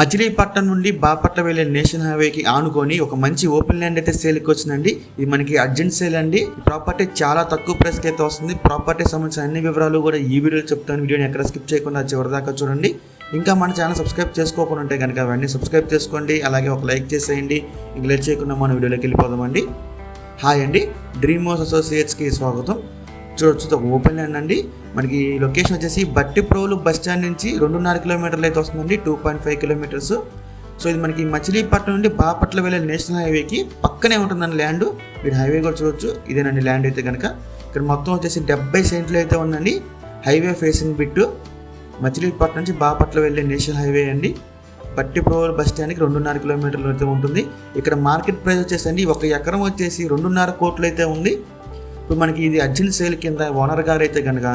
మచిలీపట్నం నుండి బాపట్ల వెళ్ళే నేషనల్ హైవేకి ఆనుకొని ఒక మంచి ఓపెన్ ల్యాండ్ అయితే సేల్కి వచ్చిందండి. ఇది మనకి అర్జెంట్ సేల్ అండి. ప్రాపర్టీ చాలా తక్కువ ప్రైస్కి అయితే వస్తుంది. ప్రాపర్టీ సంబంధించిన అన్ని వివరాలు కూడా ఈ వీడియోలో చెప్తాను. వీడియోని ఎక్కడ స్కిప్ చేయకుండా చివరిదాకా చూడండి. ఇంకా మన ఛానల్ సబ్స్క్రైబ్ చేసుకోకుండా ఉంటే కనుక అవన్నీ సబ్స్క్రైబ్ చేసుకోండి. అలాగే ఒక లైక్ చేసేయండి. ఇంక లేట్ చేయకుండా మన వీడియోలోకి వెళ్ళిపోదామండి. హాయ్ అండి. డ్రీమ్ హౌస్ అసోసియేట్స్కి స్వాగతం. చూడొచ్చు ఇది ఒక ఓపెన్ ల్యాండ్ అండి. మనకి లొకేషన్ వచ్చేసి బట్టిప్రోలు బస్ స్టాండ్ నుంచి రెండున్నర కిలోమీటర్లు అయితే వస్తుందండి two point five kilometres. So ఇది మనకి మచిలీపట్నం నుండి బాపట్ల వెళ్ళే నేషనల్ హైవేకి పక్కనే ఉంటుందండి ల్యాండ్. మీరు హైవే కూడా చూడొచ్చు ఇదేనండి ల్యాండ్ అయితే కనుక ఇక్కడ మొత్తం వచ్చేసి డెబ్బై సెంట్లు అయితే ఉందండి హైవే ఫేసింగ్ బిట్టు. మచిలీపట్నం నుంచి బాపట్ల వెళ్ళే నేషనల్ హైవే అండి. పట్టిప్రోలు బస్ స్టాండ్కి రెండున్నర కిలోమీటర్లు అయితే ఉంటుంది. ఇక్కడ మార్కెట్ ప్రైస్ వచ్చేసండి ఒక ఎకరం వచ్చేసి రెండున్నర కోట్లు అయితే ఉంది. ఇప్పుడు మనకి ఇది అర్జెంట్ సేల్ కింద ఓనర్ గారు అయితే కనుక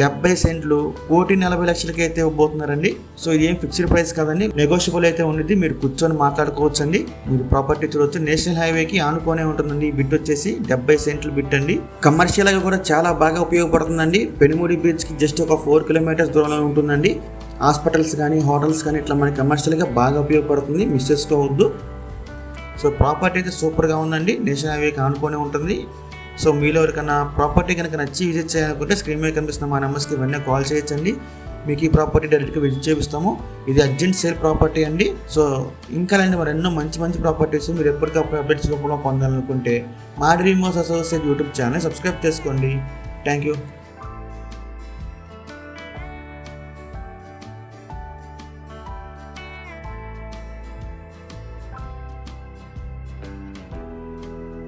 డెబ్బై సెంట్లు కోటి నలభై లక్షలకి అయితే ఇవ్వబోతున్నారండి. సో ఇది ఏం ఫిక్స్డ్ ప్రైస్ కాదండి. నెగోషియబుల్ అయితే ఉంది మీరు కూర్చొని మాట్లాడుకోవచ్చు అండి మీరు ప్రాపర్టీ చూడవచ్చు నేషనల్ హైవేకి ఆనుకోనే ఉంటుందండి. ఈ బిట్ వచ్చేసి డెబ్బై సెంట్లు బిట్ అండి. కమర్షియల్గా కూడా చాలా బాగా ఉపయోగపడుతుందండి. పెనుముడి బీచ్కి జస్ట్ ఒక ఫోర్ కిలోమీటర్స్ దూరంలో ఉంటుందండి. హాస్పిటల్స్ కానీ హోటల్స్ కానీ ఇట్లా మనకి కమర్షియల్గా బాగా ఉపయోగపడుతుంది. మిస్ చేసుకోవద్దు సో ప్రాపర్టీ అయితే సూపర్గా ఉందండి. నేషనల్ హైవేకి ఆనుకొని ఉంటుంది. సో మీలో ఎవరికైనా ప్రాపర్టీ కనుక నచ్చి విజిట్ చేయాలనుకుంటే స్క్రీన్ మీద కనిపిస్తున్న మా నెంబర్స్కి వెంటనే కాల్ చేయొచ్చండి. మీకు ఈ ప్రాపర్టీ డైరెక్ట్గా విజిట్ చేపిస్తాము. ఇది అర్జెంట్ సేల్ ప్రాపర్టీ అండి. సో ఇంకా లేని మరి ఎన్నో మంచి మంచి ప్రాపర్టీస్ మీరు ఎప్పటికప్పుడు అప్డేట్స్ రూపంలో పొందాలనుకుంటే మా dream house associate YouTube channel subscribe చేసుకోండి. Thank you